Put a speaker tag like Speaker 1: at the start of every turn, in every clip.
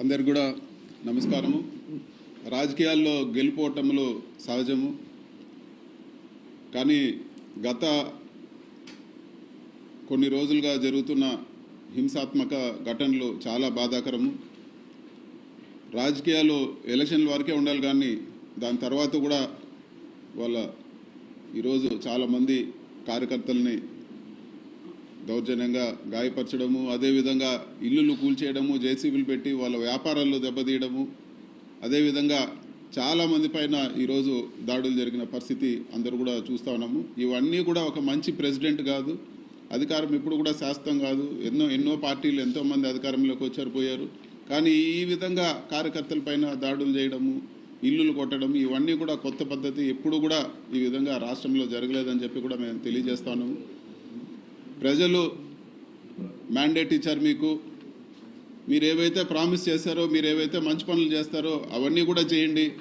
Speaker 1: అందరికి కూడా నమస్కారము. రాజకీయాల్లో గెలుపోవటములు సహజము. కానీ గత కొన్ని రోజులుగా జరుగుతున్న హింసాత్మక ఘటనలు చాలా బాధాకరము. రాజకీయాలు ఎలక్షన్ల వరకే ఉండాలి కానీ దాని తర్వాత కూడా వాళ్ళ ఈరోజు చాలామంది కార్యకర్తల్ని దౌర్జన్యంగా గాయపరచడము అదేవిధంగా ఇల్లులు కూల్చేయడము జేసీబీలు పెట్టి వాళ్ళ వ్యాపారాల్లో దెబ్బతీయడము. అదేవిధంగా చాలామంది పైన ఈరోజు దాడులు జరిగిన పరిస్థితి అందరూ కూడా చూస్తూ ఉన్నాము. ఇవన్నీ కూడా ఒక మంచి ప్రెసిడెంట్ కాదు అధికారం ఇప్పుడు కూడా శాశ్వతం కాదు. ఎన్నో ఎన్నో పార్టీలు ఎంతోమంది అధికారంలోకి వచ్చారు పోయారు. కానీ ఈ విధంగా కార్యకర్తల పైన దాడులు చేయడము ఇల్లులు కొట్టడం ఇవన్నీ కూడా కొత్త పద్ధతి. ఎప్పుడు కూడా ఈ విధంగా రాష్ట్రంలో జరగలేదని చెప్పి కూడా మేము తెలియజేస్తాను ప్రజలు మ్యాండేట్ ఇచ్చారు మీకు. మీరు ఏవైతే ప్రామిస్ చేస్తారో మీరు ఏవైతే మంచి పనులు చేస్తారో అవన్నీ కూడా చేయండి.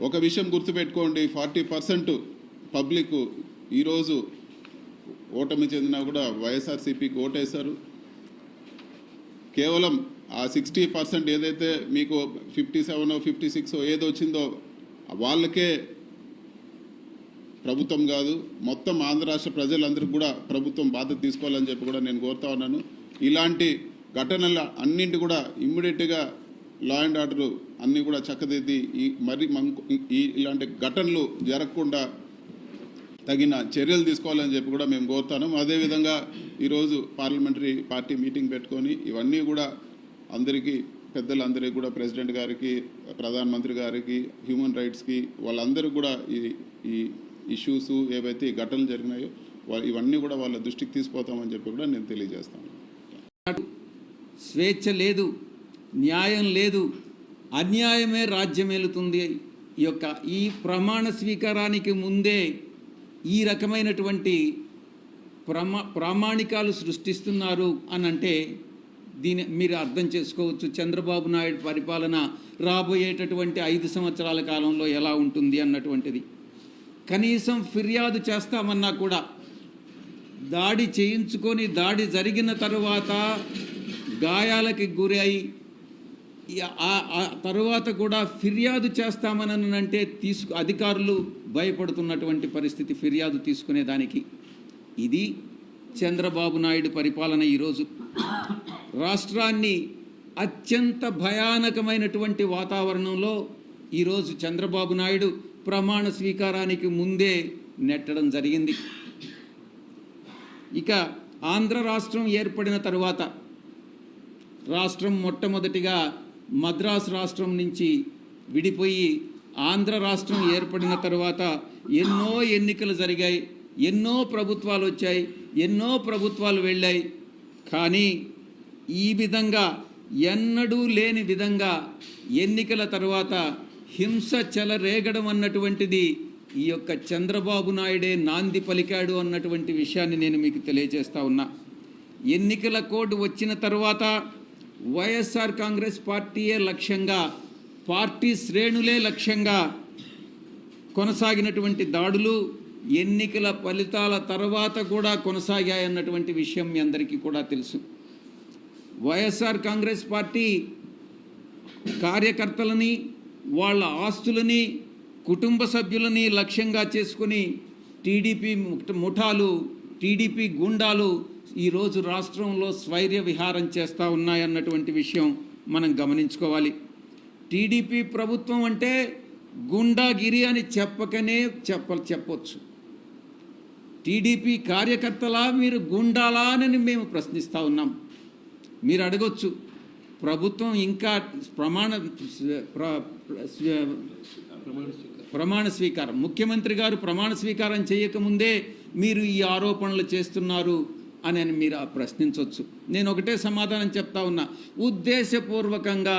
Speaker 1: ఒక విషయం గుర్తుపెట్టుకోండి ఫార్టీ పర్సెంట్ పబ్లిక్ ఈరోజు ఓటమి చెందినా కూడా వైఎస్ఆర్సీపీకి ఓటేశారు. కేవలం ఆ సిక్స్టీ పర్సెంట్ ఏదైతే మీకు ఫిఫ్టీ సెవెన్ ఫిఫ్టీ సిక్స్ ఏదో వచ్చిందో వాళ్ళకే ప్రభుత్వం కాదు మొత్తం ఆంధ్ర రాష్ట్ర ప్రజలందరికీ కూడా ప్రభుత్వం బాధ్యత తీసుకోవాలని చెప్పి కూడా నేను కోరుతా ఉన్నాను. ఇలాంటి ఘటనల అన్నింటి కూడా ఇమ్మీడియట్గా లా అండ్ ఆర్డర్ అన్నీ కూడా చక్కదిద్ది ఈ మరి ఈ ఇలాంటి ఘటనలు జరగకుండా తగిన చర్యలు తీసుకోవాలని చెప్పి కూడా మేము కోరుతాను. అదేవిధంగా ఈరోజు పార్లమెంటరీ పార్టీ మీటింగ్ పెట్టుకొని ఇవన్నీ కూడా అందరికీ పెద్దలందరికీ కూడా ప్రెసిడెంట్ గారికి ప్రధానమంత్రి గారికి హ్యూమన్ రైట్స్కి వాళ్ళందరికీ కూడా ఈ ఈ ఇష్యూస్ ఏవైతే ఘటనలు జరిగినాయో ఇవన్నీ కూడా వాళ్ళ దృష్టికి తీసుకుపోతామని చెప్పి కూడా నేను తెలియజేస్తాను.
Speaker 2: స్వేచ్ఛ లేదు న్యాయం లేదు అన్యాయమే రాజ్యమేలుతుంది ఈ యొక్క ఈ ప్రమాణ స్వీకారానికి ముందే ఈ రకమైనటువంటి ప్రమా ప్రామాణికాలు సృష్టిస్తున్నారు అని అంటే దీని మీరు అర్థం చేసుకోవచ్చు. చంద్రబాబు నాయుడు పరిపాలన రాబోయేటటువంటి ఐదు సంవత్సరాల కాలంలో ఎలా ఉంటుంది అన్నటువంటిది. కనీసం ఫిర్యాదు చేస్తామన్నా కూడా దాడి చేయించుకొని దాడి జరిగిన తరువాత గాయాలకి గురై తరువాత కూడా ఫిర్యాదు చేస్తామని అంటే తీసుకు అధికారులు భయపడుతున్నటువంటి పరిస్థితి ఫిర్యాదు తీసుకునే దానికి ఇది చంద్రబాబు నాయుడు పరిపాలన ఈరోజు. రాష్ట్రాన్ని అత్యంత భయానకమైనటువంటి వాతావరణంలో ఈరోజు చంద్రబాబు నాయుడు ప్రమాణ స్వీకారానికి ముందే నెట్టడం జరిగింది. ఇక ఆంధ్ర రాష్ట్రం ఏర్పడిన తరువాత రాష్ట్రం మొట్టమొదటిగా మద్రాసు రాష్ట్రం నుంచి విడిపోయి ఆంధ్ర రాష్ట్రం ఏర్పడిన తర్వాత ఎన్నో ఎన్నికలు జరిగాయి ఎన్నో ప్రభుత్వాలు వచ్చాయి ఎన్నో ప్రభుత్వాలు వెళ్ళాయి. కానీ ఈ విధంగా ఎన్నడూ లేని విధంగా ఎన్నికల తర్వాత హింస చెలరేగడం అన్నటువంటిది ఈ యొక్క చంద్రబాబు నాయుడే నాంది పలికాడు అన్నటువంటి విషయాన్ని నేను మీకు తెలియజేస్తా ఉన్నా. ఎన్నికల కోడ్ వచ్చిన తర్వాత వైఎస్ఆర్ కాంగ్రెస్ పార్టీయే లక్ష్యంగా పార్టీ శ్రేణులే లక్ష్యంగా కొనసాగినటువంటి దాడులు ఎన్నికల ఫలితాల తర్వాత కూడా కొనసాగాయన్నటువంటి విషయం మీ అందరికీ కూడా తెలుసు. వైఎస్ఆర్ కాంగ్రెస్ పార్టీ కార్యకర్తలని వాళ్ళ ఆస్తులని కుటుంబ సభ్యులని లక్ష్యంగా చేసుకుని టీడీపీ ముఠాలు టీడీపీ గుండాలు ఈరోజు రాష్ట్రంలో స్వైర్య విహారం చేస్తూ ఉన్నాయన్నటువంటి విషయం మనం గమనించుకోవాలి. టీడీపీ ప్రభుత్వం అంటే గుండాగిరి అని చెప్పకనే చెప్ప చెప్పొచ్చు. టీడీపీ కార్యకర్తలా మీరు గుండాలా అని మేము ప్రశ్నిస్తూ ఉన్నాం. మీరు అడగొచ్చు. ప్రభుత్వం ఇంకా ప్రమాణ ప్రమాణ స్వీకారం. ముఖ్యమంత్రి గారు ప్రమాణ స్వీకారం చేయకముందే మీరు ఈ ఆరోపణలు చేస్తున్నారు అని అని మీరు ప్రశ్నించవచ్చు నేను ఒకటే సమాధానం చెప్తా ఉన్నా. ఉద్దేశపూర్వకంగా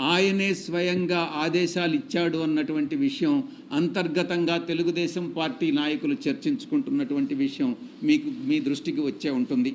Speaker 2: ఆయనే స్వయంగా ఆదేశాలు ఇచ్చాడు అన్నటువంటి విషయం అంతర్గతంగా తెలుగుదేశం పార్టీ నాయకులు చర్చించుకుంటున్నటువంటి విషయం మీకు మీ దృష్టికి వచ్చే ఉంటుంది.